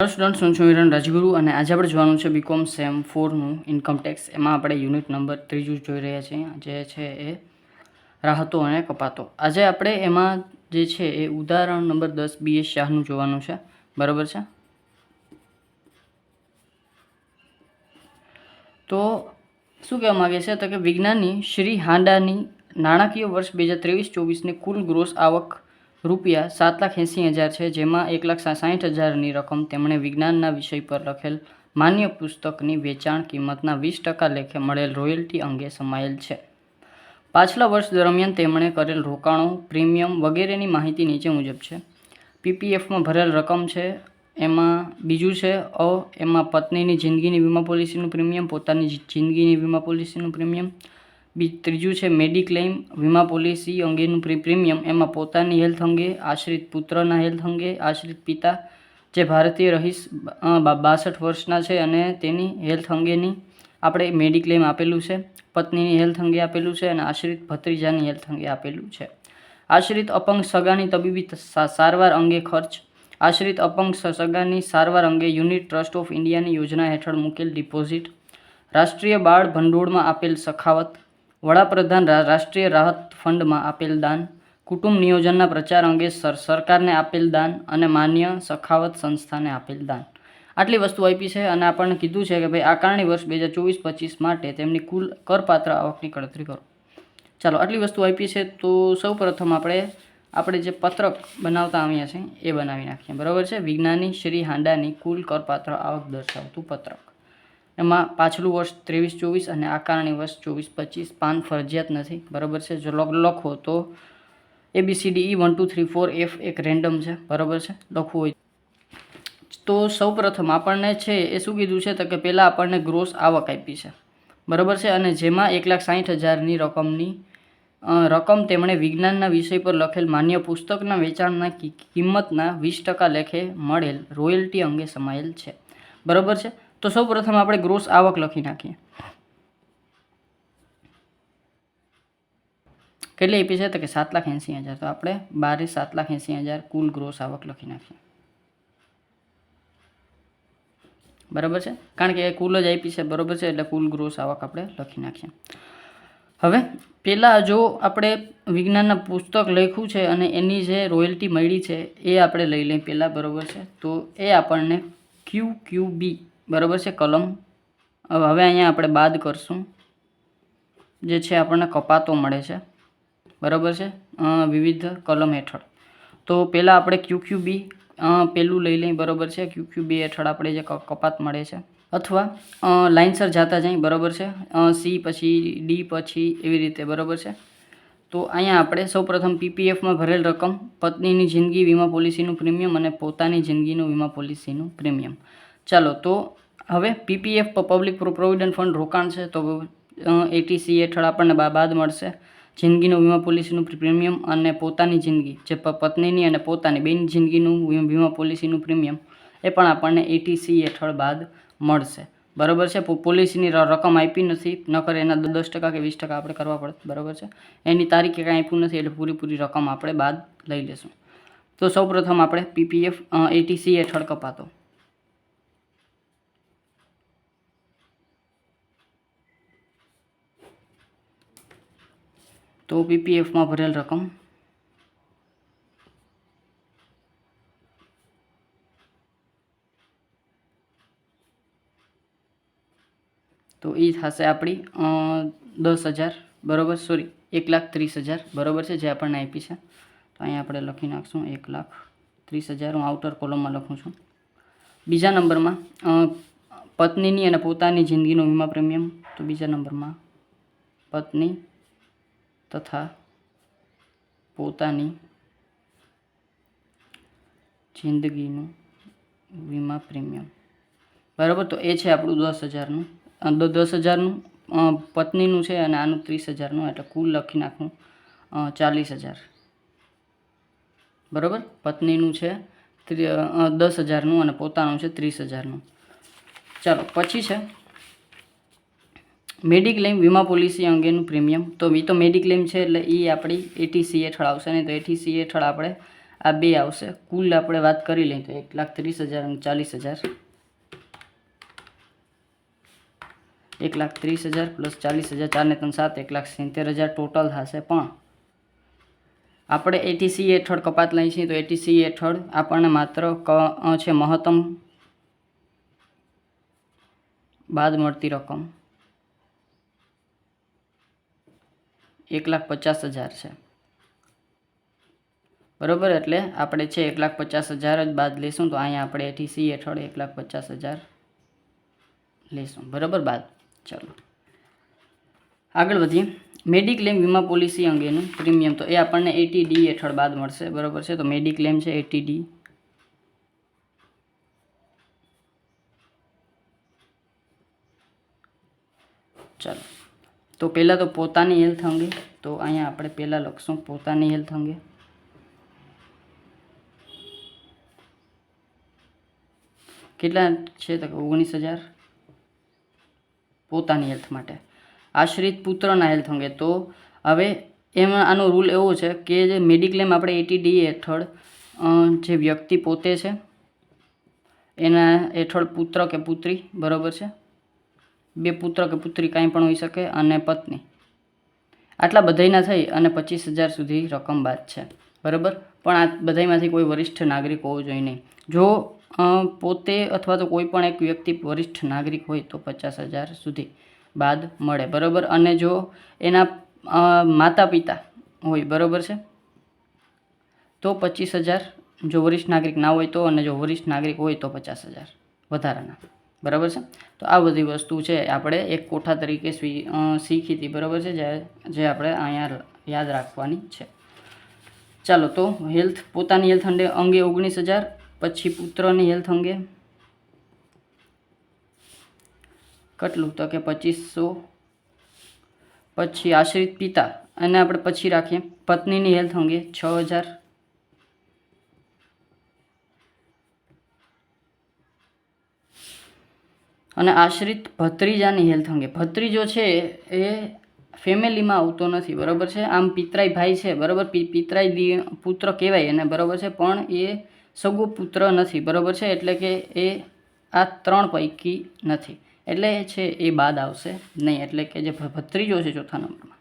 Hello students હું છું વિરણ રાજગુરુ અને આજે આપણે જોવાનું છે બીકોમ સેમ ફોરનું ઇન્કમટેક્સ એમાં આપણે યુનિટ નંબર ત્રીજું જોઈ રહ્યા છીએ. જે છે એ રાહતો અને કપાતો. આજે આપણે એમાં જે છે એ ઉદાહરણ નંબર દસ બી એસ શાહનું જોવાનું છે. બરાબર છે? તો શું કહેવા માગે છે? તો કે વિજ્ઞાની શ્રી હાંડાની નાણાકીય વર્ષ બે હજાર ત્રેવીસ ચોવીસની કુલ ગ્રોસ આવક રૂપિયા સાત લાખ એંસી હજાર છે, જેમાં એક લાખ સાઠ હજારની રકમ તેમણે વિજ્ઞાનના વિષય પર લખેલ માન્ય પુસ્તકની વેચાણ કિંમતના વીસ ટકા લેખે મળેલ રોયલ્ટી અંગે સમાયેલ છે. પાછલા વર્ષ દરમિયાન તેમણે કરેલ રોકાણો, પ્રીમિયમ વગેરેની માહિતી નીચે મુજબ છે. પીપીએફમાં ભરેલ રકમ છે, એમાં બીજું છે, અ, એમાં પત્નીની જિંદગીની વીમા પોલિસીનું પ્રીમિયમ, પોતાની જિંદગીની વીમા પોલિસીનું પ્રીમિયમ બી ત્રીજું છે મેડિક્લેમ વીમા પોલિસી અંગેનું પ્રી, પ્રીમિયમ એમાં પોતાની હેલ્થ અંગે, આશ્રિત પુત્રના હેલ્થ અંગે, આશ્રિત પિતા જે ભારતીય રહીશ બાસઠ વર્ષના છે અને તેની હેલ્થ અંગેની આપણે મેડિક્લેમ આપેલું છે. પત્નીની હેલ્થ અંગે આપેલું છે અને આશ્રિત ભત્રીજાની હેલ્થ અંગે આપેલું છે. આશ્રિત અપંગ સગાની તબીબી સારવાર અંગે ખર્ચ. આશ્રિત અપંગ સગાની સારવાર અંગે યુનિટ ટ્રસ્ટ ઓફ ઇન્ડિયાની યોજના હેઠળ મૂકેલ ડિપોઝિટ. રાષ્ટ્રીય બાળ ભંડોળમાં આપેલ સખાવત. વડાપ્રધાન રાષ્ટ્રીય રાહત ફંડમાં આપેલ દાન, કુટુંબ નિયોજનના પ્રચાર અંગે સર, સરકારને આપેલ દાન અને માન્ય સખાવત સંસ્થાને આપેલ દાન. આટલી વસ્તુ આપી છે અને આપણને કીધું છે કે ભાઈ આકારણી વર્ષ બે હજાર ચોવીસ પચીસ માટે તેમની કુલ કરપાત્ર આવકની ગણતરી કરો. ચાલો, આટલી વસ્તુ આપી છે તો સૌ પ્રથમ આપણે આપણે જે પત્રક બનાવતા આવ્યા છે એ બનાવી નાખીએ. બરાબર છે? વિજ્ઞાની શ્રી હાંડાની કુલ કરપાત્ર આવક દર્શાવતું પત્રક. એમાં પાછલું વર્ષ ત્રેવીસ, ચોવીસ અને આકારણી વર્ષ ચોવીસ, પચીસ, પાન ફરજિયાત નથી. બરાબર છે? જો લખ- તો A B C D E one two three four F એક રેન્ડમ છે. બરાબર છે? લખવું હોય. તો સૌપ્રથમ આપણને છે એ શું કીધું છે? તો કે પહેલાં આપણને ગ્રોસ આવક આપી છે. બરાબર છે? અને જેમાં એક લાખ સાઠ હજારની રકમની રકમ તેમણે વિજ્ઞાનના વિષય પર લખેલ માન્ય પુસ્તકના વેચાણના કિંમતના વીસ ટકા લેખે મળેલ રોયલ્ટી અંગે સમાયેલ છે. બરાબર છે? તો સૌપ્રથમ આપણે ગ્રોસ આવક લખી નાખીએ. કેટલી આપી છે? તો કે સાત લાખ એંસી હજાર. તો આપણે બારે સાત લાખ એંસી હજાર કુલ ગ્રોસ આવક લખી નાખીએ. બરાબર છે? કારણ કે કુલ જ આપી છે, બરાબર છે? એટલે કુલ ગ્રોસ આવક આપણે લખી નાખીએ. હવે પહેલાં જો આપણે વિજ્ઞાનના પુસ્તક લખ્યું છે અને એની જે રોયલ્ટી મળી છે, એ આપણે લઈ લઈએ પહેલાં બરાબર છે? તો એ આપણને ક્યુ ક્યુ બી બરાબર છે, કલમ. હવે અહીંયા આપણે બાદ કરશું. જે છે આપણને કપાતો મળે છે. બરાબર છે? વિવિધ કલમ હેઠળ. તો પહેલાં આપણે ક્યુ ક્યુ બી પહેલું લઈ લઈએ. બરાબર છે? ક્યુ બી હેઠળ આપણે જે કપાત મળે છે. અથવા લાઇનસર જાતા જાય. બરાબર છે? સી પછી ડી પછી એવી રીતે. બરાબર છે? તો અહીંયા આપણે સૌપ્રથમ પીપીએફમાં ભરેલ રકમ, પત્નીની જિંદગી, વીમા પોલિસીનું પ્રીમિયમ અને પોતાની જિંદગીનું વીમા પોલિસીનું પ્રીમિયમ. ચાલો તો હવે પીપીએફ પબ્લિક પ્રોવિડન્ટ ફંડ રોકાણ છે તો એટીસી હેઠળ આપણને બાદ મળશે. જિંદગીનું વીમા પોલિસીનું પ્રીમિયમ અને પોતાની જિંદગી, જે પત્નીની અને પોતાની બેની જિંદગીનું વીમા પોલિસીનું પ્રીમિયમ, એ પણ આપણને એટીસી હેઠળ બાદ મળશે. બરાબર છે? પોલિસીની રકમ આપી નથી, નકર એના દસ ટકા કે વીસ ટકા આપણે કરવા પડે. બરાબર છે? એની તારીખે કાંઈ આપ્યું નથી, એટલે પૂરેપૂરી રકમ આપણે બાદ લઈ લેશું. તો સૌપ્રથમ આપણે પીપીએફ એટીસી હેઠળ કપાતો. તો પીપીએફમાં ભરેલ રકમ. તો એ થશે આપણી દસ હજાર, બરાબર? સોરી એક લાખ ત્રીસ હજાર, બરાબર છે? જે આપણને આપી છે. તો અહીંયા આપણે લખી નાખશું, એક લાખ ત્રીસ હજાર. હું આઉટર કોલમમાં લખું છું. બીજા નંબરમાં પત્નીની અને પોતાની જિંદગીનો વીમા પ્રીમિયમ. તો બીજા નંબરમાં, પત્ની તથા પોતાની જિંદગીનું વીમા પ્રીમિયમ. બરાબર? તો એ છે આપણું દસ હજારનું. દસ હજારનું પત્નીનું છે અને આનું ત્રીસ હજારનું. એટલે કુલ લખી નાખું ચાલીસ હજાર. બરાબર? પત્નીનું છે દસ હજારનું અને પોતાનું છે ત્રીસ હજારનું. ચાલો, પછી છે મેડિક્લેમ વીમા પોલિસી અંગેનું પ્રીમિયમ. તો એ તો મેડિક્લેમ છે એટલે એ આપણી એટીસી હેઠળ આવશે નહીં તો એટીસી હેઠળ આપણે આ બે આવશે. કુલ આપણે વાત કરી લઈએ તો એક લાખ ત્રીસ હજાર અને ચાલીસ હજાર. એક લાખ ત્રીસ હજાર પ્લસ ચાલીસ હજાર ચારને ત્રણ સાત, એક લાખ સિત્તેર હજાર ટોટલ થશે પણ. આપણે એટીસી હેઠળ કપાત લઈએ છીએ તો એટીસી હેઠળ આપણને માત્ર ક છે મહત્તમ. બાદ મળતી રકમ. એક લાખ પચાસ હજાર છે. બરાબર? એટલે આપણે છે એક લાખ પચાસ હજાર જ બાદ લઈશું તો અહીંયા આપણે એટીસી હેઠળ એક લાખ પચાસ હજાર લઈશું બરાબર બાદ? ચાલો. આગળ વધીએ મેડિક્લેમ વીમા પોલિસી અંગેનું પ્રીમિયમ તો એ આપણને એટીડી હેઠળ બાદ મળશે. બરાબર છે? તો મેડિક્લેમ છે એટીડી ચાલો. તો પહેલાં તો પોતાની હેલ્થ અંગે, તો અહીંયા આપણે પહેલાં લખશું પોતાની હેલ્થ અંગે. કેટલા છે તો ઓગણીસ હજાર? પોતાની હેલ્થ માટે. આશ્રિત પુત્રના હેલ્થ અંગે. તો હવે એમાં આનો રૂલ એવો છે કે જે મેડિક્લેમ આપણે એટી ડી હેઠળ જે વ્યક્તિ પોતે છે, એના હેઠળ પુત્ર કે પુત્રી બરાબર છે? બે પુત્ર કે પુત્રી કાંઈ પણ હોઈ શકે અને પત્ની. આટલા બધાયના થઈ અને પચીસ હજાર સુધી રકમ બાદ છે. બરાબર? પણ આ બધામાંથી કોઈ વરિષ્ઠ નાગરિક હોવો જોઈએ નહીં. જો પોતે અથવા તો કોઈ પણ એક વ્યક્તિ વરિષ્ઠ નાગરિક હોય તો પચાસ હજાર સુધી બાદ મળે. બરાબર? અને જો એના માતા પિતા હોય, બરાબર છે? તો પચીસ હજાર. જો વરિષ્ઠ નાગરિક ના હોય તો અને જો વરિષ્ઠ નાગરિક હોય તો પચાસ હજાર. વધારાના. બરાબર છે? તો આ બધી વસ્તુ છે આપણે એક કોઠા તરીકે શીખી હતી, બરાબર છે? જે જે આપણે અહીંયા યાદ રાખવાની છે. ચાલો, તો હેલ્થ, પોતાની હેલ્થ અંગે અંગે ઓગણીસ હજાર, પછી પુત્રની હેલ્થ અંગે કેટલું? તો કે પચીસો, પછી આશ્રિત પિતા અને આપણે પછી રાખીએ. પત્નીની હેલ્થ અંગે છ હજાર અને આશ્રિત ભત્રીજાની હેલ્થ અંગે. ભત્રીજો છે એ ફેમિલીમાં આવતો નથી, બરાબર છે? આમ પિતરાઈ ભાઈ છે, બરાબર? પિતરાઈ દી, પુત્ર કહેવાય એને, બરાબર છે? પણ એ સગો પુત્ર નથી, બરાબર છે? એટલે કે એ આ ત્રણ પૈકી નથી. એટલે છે એ બાદ આવશે નહીં, એટલે કે જે ભત્રીજો છે ચોથા નંબરમાં.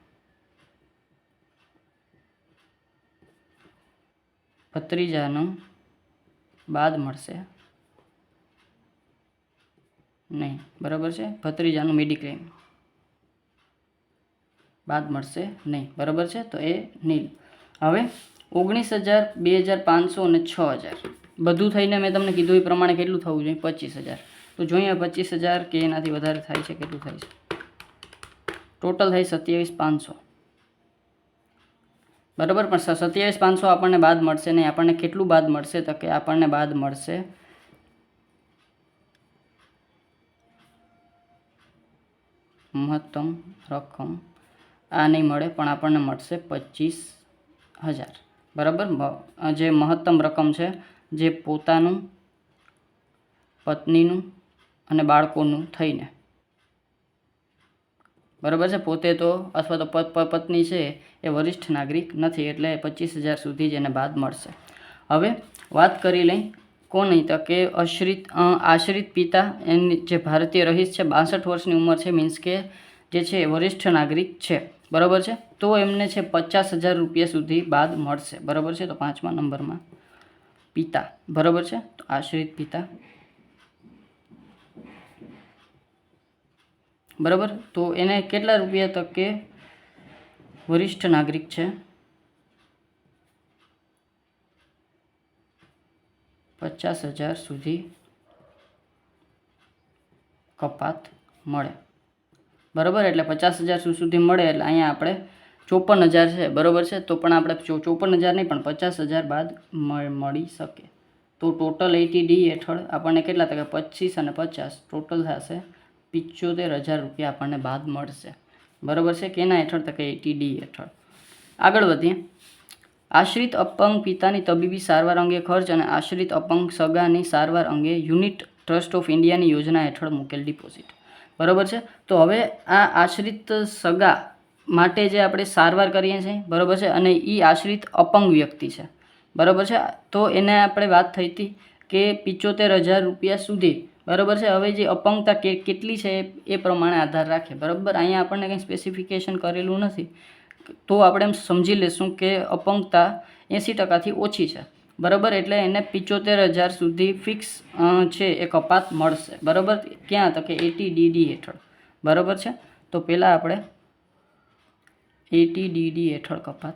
ભત્રીજાનું બાદ મળશે. નહીં. બરાબર છે? ભત્રીજાનું મેડિક્લેમ બાદ મળશે નહીં. બરાબર છે? તો એ નીલ. હવે ઓગણીસ હજાર બે હજાર પાંચસો અને છ હજાર બધું થઈને મેં તમને કીધું એ પ્રમાણે કેટલું થવું જોઈએ? પચીસ હજાર તો જોઈએ પચીસ હજાર કે એનાથી વધારે થાય છે, કેટલું થાય છે? ટોટલ થાય સત્યાવીસ પાંચસો. બરાબર? પણ સત્યાવીસ પાંચસો આપણને બાદ મળશે નહીં. આપણને કેટલું બાદ મળશે તો કે આપણને બાદ મળશે મહત્તમ રકમ. આ નહીં મળે, પણ આપણને મળશે પચીસ હજાર. બરાબર? જે મહત્તમ રકમ છે, જે પોતાનું, પત્નીનું અને બાળકોનું થઈને. બરાબર છે? પોતે તો, અથવા તો પત્ની છે, એ વરિષ્ઠ નાગરિક નથી, એટલે પચીસ હજાર સુધી જ એને બાદ મળશે. હવે વાત કરી લઈ કોની તો કે આશ્રિત આશ્રિત પિતા એની જે ભારતીય રહીશ છે, બાસઠ વર્ષની ઉંમર છે મીન્સ કે જે છે એ વરિષ્ઠ નાગરિક છે. બરાબર છે? તો એમને છે પચાસ હજાર રૂપિયા સુધી બાદ મળશે. બરાબર છે? તો પાંચમા નંબરમાં પિતા. બરાબર છે? તો આશ્રિત પિતા. બરાબર? તો એને કેટલા રૂપિયા તક કે વરિષ્ઠ નાગરિક છે? પચાસ હજાર સુધી કપાત મળે. બરાબર? એટલે પચાસ હજાર સુધી મળે એટલે અહીંયા આપણે ચોપન હજાર છે. બરાબર છે? તો પણ આપણે ચોપન હજાર નહીં, પણ પચાસ હજાર બાદ મળી શકે. તો ટોટલ એટી ડી હેઠળ આપણને કેટલા ટકા પચીસ અને પચાસ. ટોટલ થશે પિચોતેર હજાર રૂપિયા આપણને બાદ મળશે. બરાબર છે? કેના હેઠળ તકે એટી ડી હેઠળ. આગળ વધીએ. આશ્રિત અપંગ પિતાની તબીબી સારવાર અંગે ખર્ચ અને આશ્રિત અપંગ સગાની સારવાર અંગે યુનિટ ટ્રસ્ટ ઓફ ઇન્ડિયાની યોજના હેઠળ મૂકેલ ડિપોઝિટ. બરાબર છે? તો હવે આ આશ્રિત સગા માટે જે આપણે સારવાર કરીએ છીએ, બરાબર છે? અને એ આશ્રિત અપંગ વ્યક્તિ છે. બરાબર છે? તો એને આપણે વાત થઈ હતી કે પિચોતેર હજાર રૂપિયા સુધી, બરાબર છે? હવે જે અપંગતા કેટલી છે એ પ્રમાણે આધાર રાખે. બરાબર? અહીંયા આપણને કંઈ સ્પેસિફિકેશન કરેલું નથી. તો આપણે એમ સમજી લેશું કે અપંગતા એંસી ટકાથી ઓછી છે. બરાબર? એટલે એને પિચોતેર હજાર સુધી ફિક્સ છે એ કપાત મળશે. બરાબર? ક્યાં? તો કે એટી ડીડી હેઠળ. બરાબર છે? તો પહેલાં આપણે એટી ડીડી હેઠળ કપાત.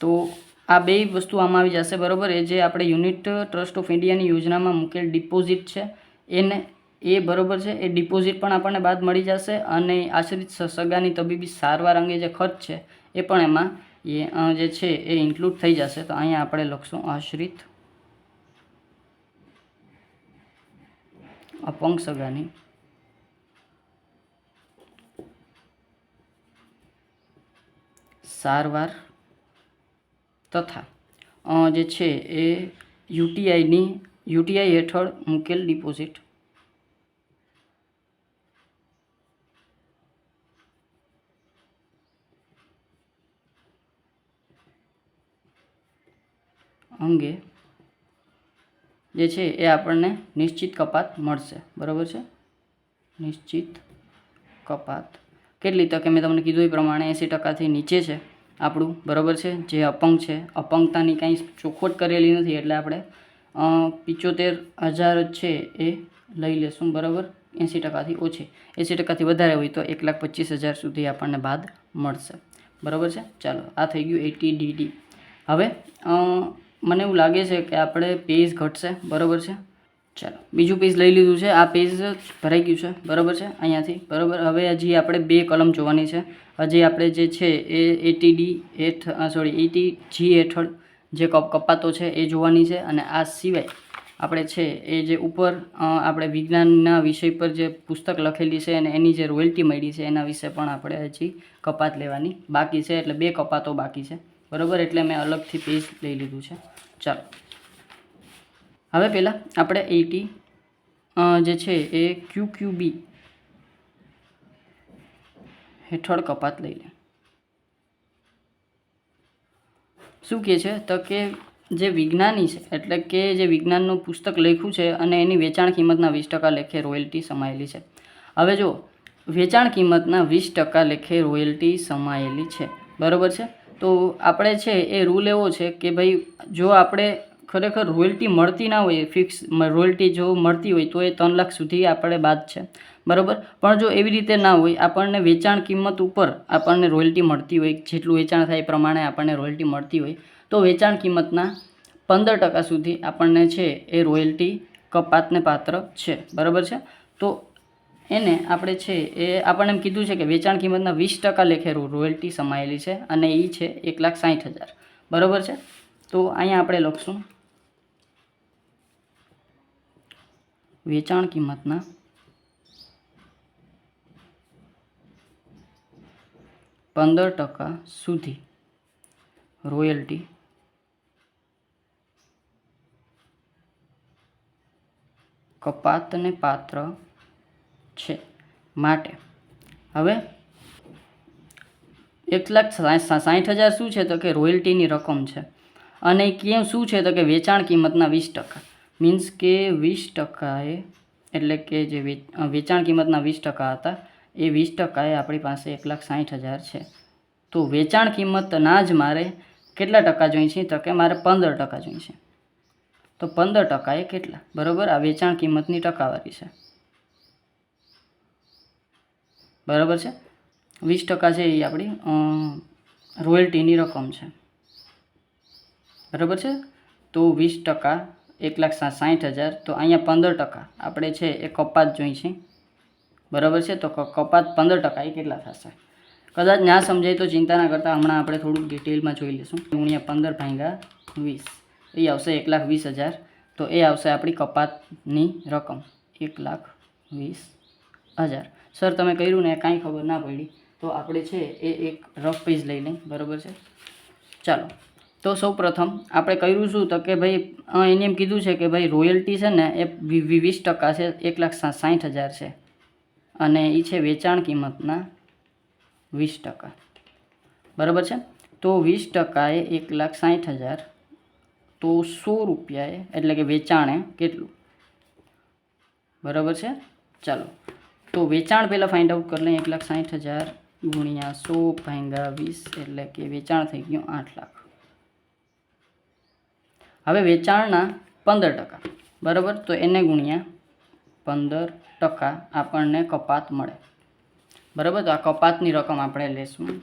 તો આ બે વસ્તુ આમાં આવી જશે. બરાબર? એ જે આપણે યુનિટ ટ્રસ્ટ ઓફ ઇન્ડિયાની યોજનામાં મૂકેલ ડિપોઝિટ છે, એને એ બરાબર છે, એ ડિપોઝિટ પણ આપણને બાદ મળી જશે અને આશ્રિત સગાની તબીબી સારવાર અંગે જે ખર્ચ છે, એ પણ એમાં એ જે છે, એ ઇન્ક્લુડ થઈ જશે. તો અહીંયા આપણે લખશું આશ્રિત અપંગ સગાની. સારવાર તથા જે છે, એ યુટીઆઈની યુટીઆઈ હેઠળ મૂકેલ ડિપોઝિટ અંગે જે છે એ આપણને નિશ્ચિત કપાત મળશે. બરાબર છે? નિશ્ચિત કપાત. કેટલી તકે મેં તમને કીધું એ પ્રમાણે એંસી ટકાથી નીચે છે આપણું. બરાબર છે? જે અપંગ છે. અપંગતાની કાંઈ ચોખવટ કરેલી નથી એટલે આપણે પિચોતેર હજાર છે એ લઈ લેશું. બરાબર? એંસી ટકાથી ઓછી. એંસી ટકાથી વધારે હોય તો એક લાખ પચીસ હજાર સુધી આપણને બાદ મળશે. બરાબર છે? ચાલો, આ થઈ ગયું એટી ડીડી હવે મને એવું લાગે છે કે આપણે પેજ ઘટશે, બરાબર છે? ચાલો, બીજું પેજ લઈ લીધું છે. આ પેજ ભરાઈ ગયું છે, બરાબર છે? અહીંયાથી, બરાબર? હવે હજી આપણે બે કલમ જોવાની છે. હજી આપણે જે છે એ એટીડી હેઠ સોરી એટી જી હેઠળ જે કપ, કપાતો છે એ જોવાની છે. અને આ સિવાય આપણે છે એ જે ઉપર આપણે વિજ્ઞાનના વિષય પર જે પુસ્તક લખેલી છે અને એની જે રોયલ્ટી મળી છે, એના વિશે પણ આપણે હજી કપાત લેવાની બાકી છે. એટલે બે કપાતો બાકી છે. બરાબર? એટલે મેં અલગથી પેજ લઈ લીધું છે. ચાલો. હવે પહેલાં આપણે એટી જે છે એ ક્યુ ક્યુ બી હેઠળ કપાત લઈ લે શું કહે છે? તો કે જે વિજ્ઞાની છે, એટલે કે જે વિજ્ઞાનનું પુસ્તક લખ્યું છે અને એની વેચાણ કિંમતના વીસ ટકા લેખે રોયલ્ટી સમાયેલી છે. હવે જો વેચાણ કિંમતના વીસ ટકા લેખે રોયલ્ટી સમાયેલી છે. બરાબર છે? તો આપણે છે એ રૂલ એવો છે કે ભાઈ, જો આપણે ખરેખર રોયલ્ટી મળતી ના હોય ફિક્સ રોયલ્ટી જો મળતી હોય તો એ ત્રણ લાખ સુધી આપણે બાદ છે. બરાબર? પણ જો એવી રીતે ના હોય, આપણને વેચાણ કિંમત ઉપર આપણને રોયલ્ટી મળતી હોય, જેટલું વેચાણ થાય એ પ્રમાણે આપણને રોયલ્ટી મળતી હોય, તો વેચાણ કિંમતના પંદર ટકા સુધી આપણને છે એ રોયલ્ટી કપાતને પાત્ર છે. બરાબર છે? તો એને આપણે છે એ આપણને એમ કીધું છે કે વેચાણ કિંમતના વીસ ટકા લેખે રોયલ્ટી સમાયેલી છે અને એ છે એક લાખ સાઠ હજાર. બરાબર છે? તો અહીંયા આપણે લખશું. વેચાણ કિંમતના પંદર ટકા સુધી રોયલ્ટી કપાતને પાત્ર છે માટે. હવે એક લાખ સાઠ હજાર શું છે તો કે રોયલ્ટીની રકમ છે. અને કેમ શું છે તો કે વેચાણ કિંમતના વીસ ટકા. મીન્સ કે વીસ ટકાએ, એટલે કે જે વેચાણ કિંમતના વીસ ટકા હતા, એ વીસ ટકાએ આપણી પાસે એક લાખ સાઠ હજાર છે. તો વેચાણ કિંમતના જ મારે કેટલા ટકા જોઈએ છે તો કે મારે પંદર ટકા જોઈએ છે. તો પંદર ટકાએ કેટલા? બરાબર? આ વેચાણ કિંમતની ટકાવારી છે. બરાબર છે? વીસ ટકા છે એ આપણી રોયલ્ટીની રકમ છે. બરાબર છે? તો વીસ ટકા એક લાખ સાઠ હજાર, તો અહીંયા પંદર ટકા. આપણે છે એ કપાત જોઈ છે. બરાબર છે? તો કપાત પંદર ટકા એ કેટલા થશે? કદાચ ના સમજાય તો ચિંતા ના કરતાં હમણાં આપણે થોડુંક ડિટેલમાં જોઈ લઈશું. ગુણ્યા પંદર ભાંગા વીસ. એ આવશે એક લાખ વીસ હજાર. તો એ આવશે આપણી કપાતની રકમ. એક લાખ વીસ. હજાર. સર, તમે કર્યું ને, કાંઈ ખબર ના પડી. તો આપણે છે એ એક રફ પેજ લઈ લઈ બરાબર છે? ચાલો. તો સૌ પ્રથમ આપણે કર્યું શું? તો કે ભાઈ એને એમ કીધું છે કે ભાઈ રોયલ્ટી છે ને, એ વીસ ટકા છે, એક લાખ સાઠ હજાર છે. અને એ છે વેચાણ કિંમતના વીસ ટકા. બરાબર છે? તો વીસ ટકાએ એક લાખ સાઠ હજાર, તો સો રૂપિયાએ, એટલે કે વેચાણે કેટલું? બરાબર છે? ચાલો. તો વેચાણ પહેલાં ફાઇન્ડ આઉટ કરી લઈએ એક લાખ સાઠ હજાર ગુણ્યા સો ભાંગા વીસ, એટલે કે વેચાણ થઈ ગયું આઠ લાખ. હવે વેચાણના પંદર ટકા, બરાબર? તો એને ગુણ્યા પંદર ટકા આપણને કપાત મળે. બરાબર? તો આ કપાતની રકમ આપણે લેશું.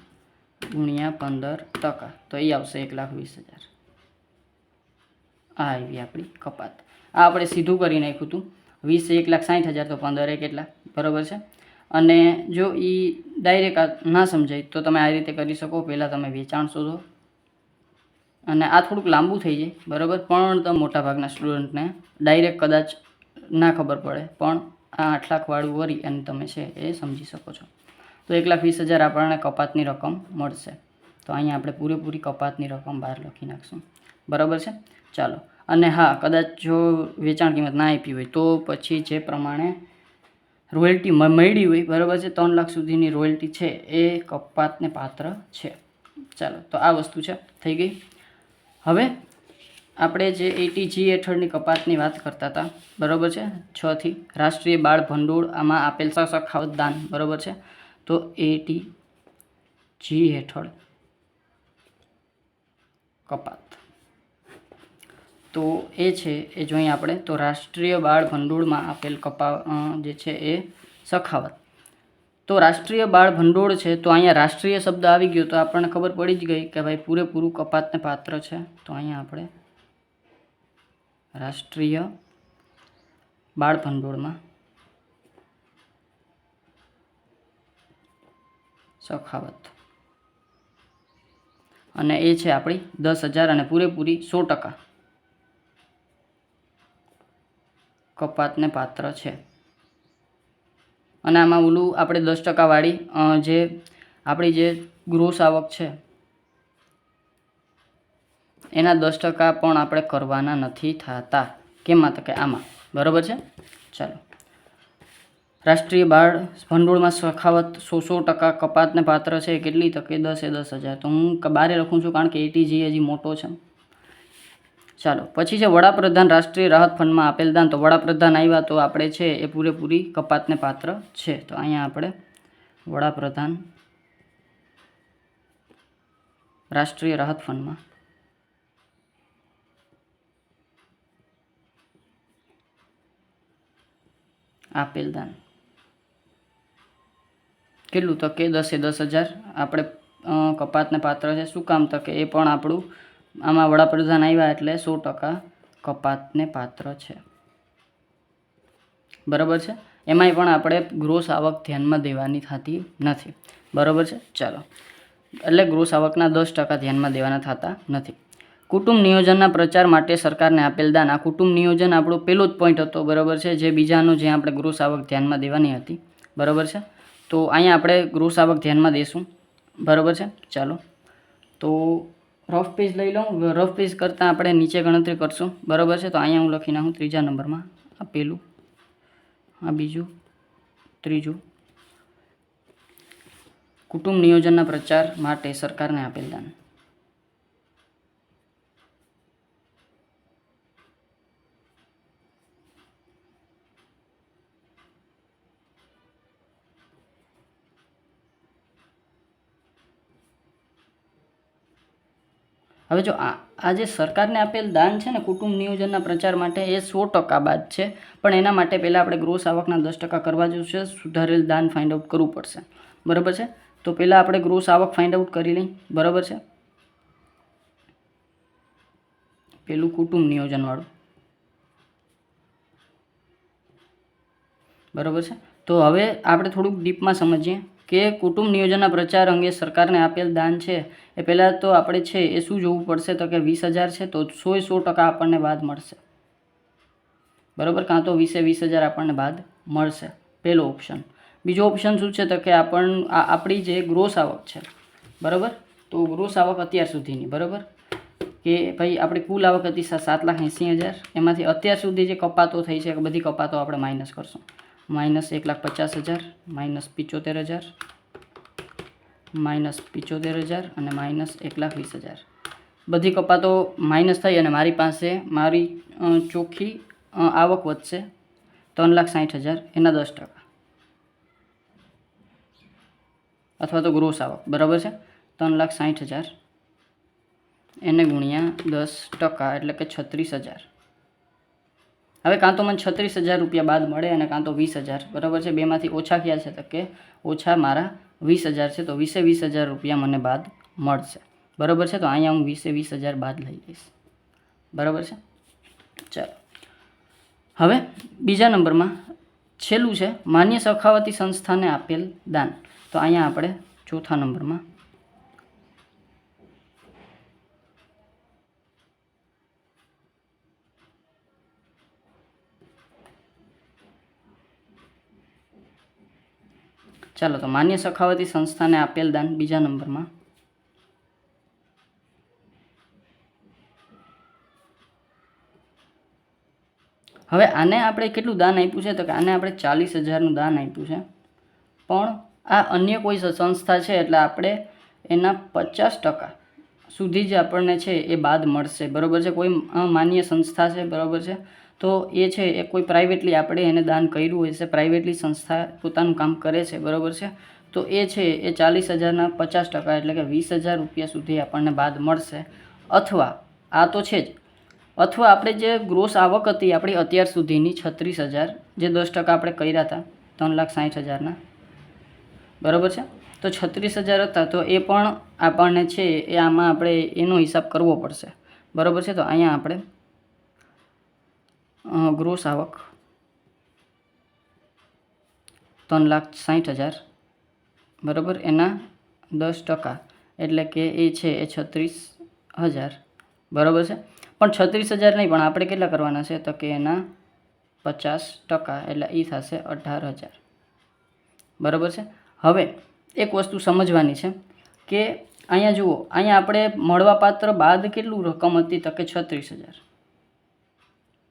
ગુણ્યા પંદર ટકા, તો એ આવશે એક લાખ વીસ હજાર. આ આવી આપણી કપાત. આ આપણે સીધું કરી નાખ્યું હતું. વીસ એક લાખ સાઠ હજાર, તો પંદર એ એટલા બરાબર છે? અને જો એ ડાયરેક્ટ ના સમજાય, તો તમે આ રીતે કરી શકો. પહેલાં તમે વેચાણ શોધો અને આ થોડુંક લાંબુ થઈ જાય, બરાબર? પણ તમે મોટાભાગના સ્ટુડન્ટને ડાયરેક્ટ કદાચ ના ખબર પડે, પણ આ આઠ લાખવાળું વરી અને તમે છે એ સમજી શકો છો. તો એક લાખ વીસ હજાર આપણને કપાતની રકમ મળશે. તો અહીંયા આપણે પૂરેપૂરી કપાતની રકમ બહાર લખી નાખશું. બરાબર છે? ચાલો. અને હા, કદાચ જો વેચાણ કિંમત ના આપી હોય, તો પછી જે પ્રમાણે રોયલ્ટી મળી હોય, બરાબર છે? ત્રણ લાખ સુધીની રોયલ્ટી છે, એ કપાતને પાત્ર છે. ચાલો, તો આ વસ્તુ છે, થઈ ગઈ. હવે આપણે જે એટી જી હેઠળની કપાતની વાત કરતા હતા, બરાબર છે? છથી રાષ્ટ્રીય બાળ ભંડોળ, આમાં આપેલ સખાવત દાન, બરાબર છે? તો એટી જી હેઠળ કપાત. તો એ છે એ જોઈએ આપણે તો રાષ્ટ્રીય બાળ ભંડોળમાં આપેલ કપા જે છે એ સખાવત. તો રાષ્ટ્રીય બાળ ભંડોળ છે તો અહીંયા રાષ્ટ્રીય શબ્દ આવી ગયો તો આપણને ખબર પડી જ ગઈ કે ભાઈ પૂરેપૂરું કપાતને પાત્ર છે. તો અહીંયા આપણે રાષ્ટ્રીય બાળ ભંડોળમાં સખાવત. અને એ છે આપણી દસ હજાર અને પૂરેપૂરી સો ટકા. કપાતને પાત્ર છે. અને આમાં ઓલું આપણે દસ ટકાવાળી જે આપણી જે ગ્રોસ આવક છે, એના દસ ટકા પણ આપણે કરવાના નથી થતા. કેમાં તો કે આમાં? બરાબર છે? ચાલો. રાષ્ટ્રીય બાળ ભંડોળમાં સખાવત સો સો ટકા કપાતને પાત્ર છે કેટલી તકે? દસે દસ હજાર. તો હું બારે લખું છું કારણ કે એટીજી હજી મોટો છે. ચાલો, પછી છે વડાપ્રધાન રાષ્ટ્રીય રાહત ફંડમાં આપેલ દાન. તો વડાપ્રધાન આવ્યા તો આપણે છે એ પૂરેપૂરી કપાતને પાત્ર છે. તો અહીંયા આપણે વડાપ્રધાન રાષ્ટ્રીય રાહત ફંડમાં આપેલ દાન. કેટલું તો કે દસે દસ હજાર. આપણે કપાતને પાત્ર છે. શું કામ તો કે એ પણ આપણું આમાં વડાપ્રધાન આવ્યા એટલે સો ટકા કપાતને પાત્ર છે. બરાબર છે? એમાંય પણ આપણે ગ્રોસ આવક ધ્યાનમાં દેવાની થતી નથી. બરાબર છે? ચાલો. એટલે ગ્રોસ આવકના દસ ટકા ધ્યાનમાં દેવાના થતા નથી. કુટુંબ નિયોજનના પ્રચાર માટે સરકારને આપેલ દાન. આ કુટુંબ નિયોજન આપણો પહેલો જ પોઈન્ટ હતો. બરાબર છે? જે બીજાનું જે આપણે ગ્રોસ આવક ધ્યાનમાં દેવાની હતી. બરાબર છે? તો અહીંયા આપણે ગ્રોસ આવક ધ્યાનમાં દઈશું બરાબર છે? ચાલો. તો રફ પેજ લઈ લઉં. રફ પેજ કરતાં આપણે નીચે ગણતરી કરશું. બરાબર છે? તો અહીંયા હું લખી નાખું ત્રીજા નંબરમાં. આ પેલું, આ બીજું, ત્રીજું. કુટુંબ નિયોજનના પ્રચાર માટે સરકારને આપેલ દાન. હવે જો આ આ જે સરકારને આપેલ દાન છે ને કુટુંબ નિયોજનના પ્રચાર માટે એ સો ટકા બાદ છે, પણ એના માટે પહેલાં આપણે ગ્રોસ આવકના દસ ટકા કરવા જોઈશે સુધારેલ દાન ફાઇન્ડ આઉટ કરવું પડશે. બરાબર છે? તો પહેલાં આપણે ગ્રોસ આવક ફાઇન્ડ આઉટ કરી લઈ. બરાબર છે? પેલું કુટુંબ નિયોજનવાળું. બરાબર છે? તો હવે આપણે થોડુંક ડીપમાં સમજીએ. કે કુટુંબ નિયોજનના પ્રચાર અંગે સરકારને આપેલ દાન છે એ પહેલાં તો આપણે છે એ શું જોવું પડશે? તો કે વીસ હજાર છે તો સોએ સો ટકા આપણને બાદ મળશે. બરાબર? કાં તો વીસે વીસ હજાર આપણને બાદ મળશે. પહેલો ઓપ્શન. બીજો ઓપ્શન શું છે? તો કે આપણ આપણી જે ગ્રોસ આવક છે. બરાબર? તો ગ્રોસ આવક અત્યાર સુધીની. બરાબર? કે ભાઈ આપણી કુલ આવક હતી સાત લાખ એંસી હજાર. એમાંથી અત્યાર સુધી જે કપાતો થઈ છે, બધી કપાતો આપણે માઇનસ કરશું. માઇનસ એક લાખ પચાસ હજાર, માઇનસ પિચોતેર હજાર, માઇનસ પિચોતેર હજાર અને માઇનસ એક લાખ વીસ હજાર. બધી કપાતો માઇનસ થઈ અને મારી પાસે મારી ચોખ્ખી આવક વધશે ત્રણ લાખ સાઠ હજાર એના દસ ટકા. અથવા તો ગ્રોસ આવક, બરાબર છે? ત્રણ લાખ સાઠ હજાર એને ગુણ્યા દસ ટકા એટલે કે છત્રીસ હજાર. હવે કાં તો મને છત્રીસ હજાર રૂપિયા બાદ મળે અને કાં તો વીસ હજાર. બરાબર છે? બેમાંથી ઓછા ક્યાં છે? તો કે ઓછા મારા વીસ હજાર છે. તો વીસે વીસ હજાર રૂપિયા મને બાદ મળશે. બરાબર છે? તો અહીંયા હું વીસે વીસ હજાર બાદ લઈ લઈશ. બરાબર છે? ચાલો. હવે બીજા નંબરમાં છેલ્લું છે, માન્ય સખાવતી સંસ્થાને આપેલ દાન. તો અહીંયા આપણે ચોથા નંબરમાં ચાલો તો માન્ય સખાવતી સંસ્થાને આપેલ દાન બીજા નંબરમાં. હવે આને આપણે કેટલું દાન આપ્યું છે? તો કે આને આપણે ચાલીસ હજારનું દાન આપ્યું છે. પણ આ અન્ય કોઈ સંસ્થા છે એટલે આપણે એના પચાસ ટકા સુધી જ આપણને છે એ બાદ મળશે. બરાબર છે? કોઈ માન્ય સંસ્થા છે? બરાબર છે? તો એ છે, એ કોઈ પ્રાઇવેટલી આપણે એને દાન કર્યું હોય છે પ્રાઇવેટલી સંસ્થા પોતાનું કામ કરે છે, બરાબર છે? તો એ છે, એ ચાલીસ હજારના પચાસ ટકા એટલે કે વીસ હજાર રૂપિયા સુધી આપણને બાદ મળશે. અથવા, આ તો છે જ. અથવા આપણે જે ગ્રોસ આવક હતી આપણી અત્યાર સુધીની છત્રીસ હજાર, જે દસ ટકા આપણે કર્યા હતા, ત્રણ લાખ સાઠ હજારના. બરાબર છે? તો છત્રીસ હજાર હતા, તો એ પણ આપણને છે, એ આમાં આપણે એનો હિસાબ કરવો પડશે. બરાબર છે? તો અહીંયા આપણે ગ્રોસ આવક ત્રણ લાખ સાઠ હજાર. બરાબર? એના દસ ટકા. એટલે કે એ છે એ છત્રીસ હજાર. બરાબર છે? પણ છત્રીસ હજાર નહીં, પણ આપણે કેટલા કરવાના છે? તો કે એના પચાસ ટકા, એટલે એ થશે અઢાર હજાર. બરાબર છે? હવે એક વસ્તુ સમજવાની છે કે અહીંયા જુઓ, અહીંયા આપણે મળવાપાત્ર બાદ કેટલું રકમ હતી? તો કે છત્રીસ હજાર.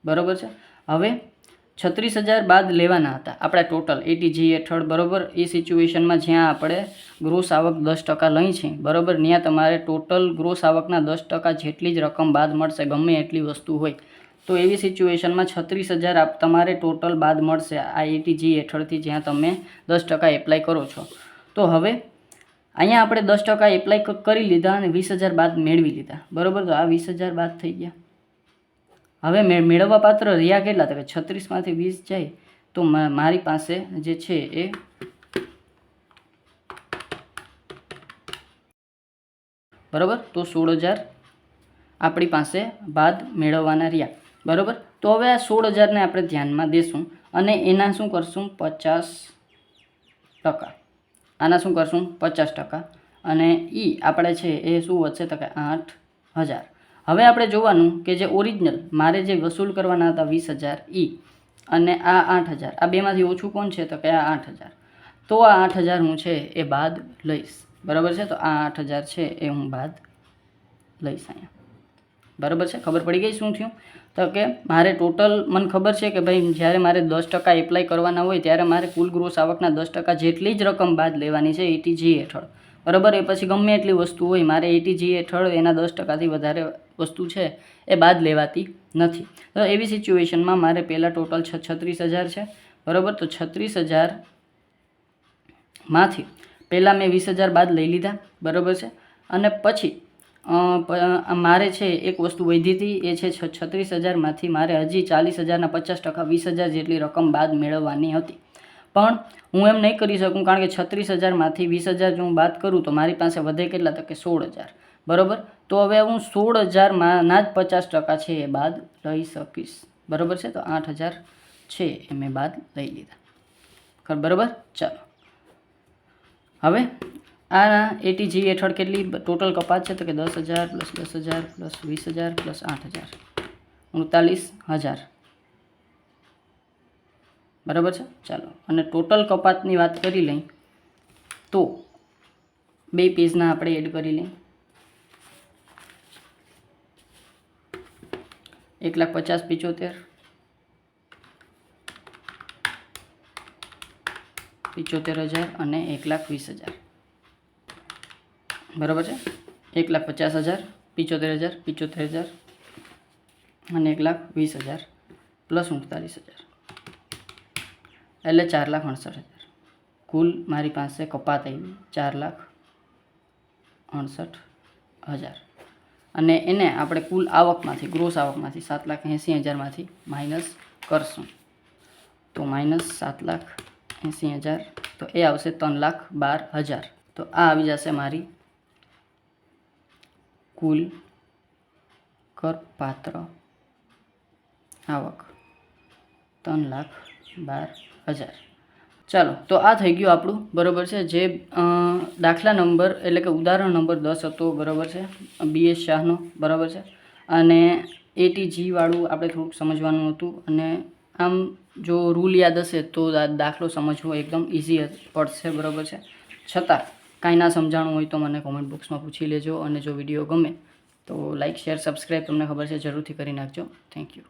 બરાબર છે? હવે છત્રીસ હજાર બાદ લેવાના હતા. આપણા ટોટલ એટીજી હેઠળ, બરાબર? એ સિચ્યુએશનમાં જ્યાં આપણે ગ્રોસ આવક દસ ટકા લઈ છે, બરાબર? ત્યાં તમારે ટોટલ ગ્રોસ આવકના દસ ટકા જેટલી જ રકમ બાદ મળશે, ગમે એટલી વસ્તુ હોય. તો એવી સિચ્યુએશનમાં છત્રીસ હજાર તમારે ટોટલ બાદ મળશે આ એટીજી હેઠળથી જ્યાં તમે દસ ટકા એપ્લાય કરો છો. તો હવે અહીંયા આપણે દસ ટકા એપ્લાય કરી લીધા અને વીસ હજાર બાદ મેળવી લીધા. બરાબર? તો આ વીસ હજાર બાદ થઈ ગયા. હવે મે, મેળવવા પાત્ર રહ્યા કેટલા? તો કે છત્રીસમાંથી વીસ જાય, તો મારી પાસે જે છે એ બરાબર? તો સોળ હજાર આપણી પાસે બાદ મેળવવાના રહ્યા. બરાબર? તો હવે આ સોળ હજારને આપણે ધ્યાનમાં દેશું અને એના શું કરશું? પચાસ ટકા. આના શું કરશું? પચાસ ટકા. અને એ આપણે છે એ શું વધશે? તો કે આઠ હજાર. હવે આપણે જોવાનું કે જે ઓરિજિનલ, મારે જે વસૂલ કરવાના હતા વીસ હજાર ઈ અને આ આઠ હજાર, આ બેમાંથી ઓછું કોણ છે? તો કે આ આઠ હજાર. તો આ આઠ હજાર હું છે એ બાદ લઈશ. બરાબર છે? તો આ આઠ હજાર છે એ હું બાદ લઈશ અહીંયા. બરાબર છે? ખબર પડી ગઈ શું થયું? તો કે મારે ટોટલ મને ખબર છે કે ભાઈ જ્યારે મારે દસ ટકા એપ્લાય કરવાના હોય ત્યારે મારે કુલ ગ્રોસ આવકના દસ ટકા જેટલી જ રકમ બાદ લેવાની છે એટીજી હેઠળ. બરાબર? એ પછી ગમે એટલી વસ્તુ હોય, મારે એટીજી હેઠળ એના દસ ટકાથી વધારે વસ્તુ છે એ બાદ લેવાતી નથી. તો એવી સિચ્યુએશનમાં મારે પહેલાં ટોટલ છ છત્રીસ હજાર છે, બરાબર? તો છત્રીસ હજારમાંથી પહેલાં મેં વીસ હજાર બાદ લઈ લીધા, બરાબર છે? અને પછી મારે છે એક વસ્તુ વધી હતી, એ છે છત્રીસ હજારમાંથી મારે હજી ચાલીસ હજારના પચાસ ટકા વીસ હજાર જેટલી રકમ બાદ મેળવવાની હતી. પણ હું એમ નહીં કરી શકું કારણ કે છત્રીસ હજારમાંથી વીસ હજાર જો હું બાદ કરું તો મારી પાસે વધે કેટલા તો કે સોળ હજાર. બરાબર? તો હવે હું સોળ હજારમાં ના જ પચાસ ટકા છે એ બાદ લઈ શકીશ. બરાબર છે? તો આઠ હજાર છે એ મેં બાદ લઈ લીધા. બરાબર? ચાલો. હવે આ એટીજી હેઠળ કેટલી ટોટલ કપાત છે? તો કે દસ હજાર પ્લસ દસ હજાર પ્લસ વીસ હજાર પ્લસ આઠ હજાર ઉડતાલીસ હજાર. બરાબર છે? ચાલો. અને ટોટલ કપાતની વાત કરી લઈ તો બે પેજના આપણે એડ કરી લઈ. એક લાખ પચાસ પિચોતેર. પિચોતેર હજાર અને એક લાખ વીસ હજાર. બરાબર છે? એક લાખ પચાસ હજાર, પિચોતેર હજાર પિચોતેર હજાર અને એક લાખ વીસ હજાર પ્લસ ઉડતાલીસ હજાર. એટલે ચાર લાખ અડસઠ હજાર. કુલ મારી પાસે કપાત આવી ચાર લાખ અડસઠ હજાર. અને એને આપણે કુલ આવકમાંથી ગ્રોસ આવકમાંથી સાત લાખ એંસી હજારમાંથી માઇનસ કરશું. તો માઇનસ સાત લાખ એંસી હજાર, તો એ આવશે ત્રણ લાખ બાર હજાર. તો આ આવી જશે મારી કુલ કરપાત્ર આવક, ત્રણ લાખ બાર હજાર. ચાલો, તો આ થઈ ગયું આપણું, બરાબર છે? જે દાખલા નંબર, એટલે કે ઉદાહરણ નંબર દસ હતો, બરાબર છે? બી એસ શાહનો, બરાબર છે? અને એટીજીવાળું આપણે થોડુંક સમજવાનું હતું, અને આમ જો રૂલ યાદ હશે, તો દાખલો સમજવો એકદમ ઇઝી પડશે, બરાબર છે? છતાં, કાંઈ ના સમજાણું હોય તો મને કોમેન્ટ બોક્સમાં પૂછી લેજો, અને જો વીડિયો ગમે, તો લાઇક શેર સબસ્ક્રાઈબ તમને ખબર છે, જરૂરથી કરી નાખજો. Thank you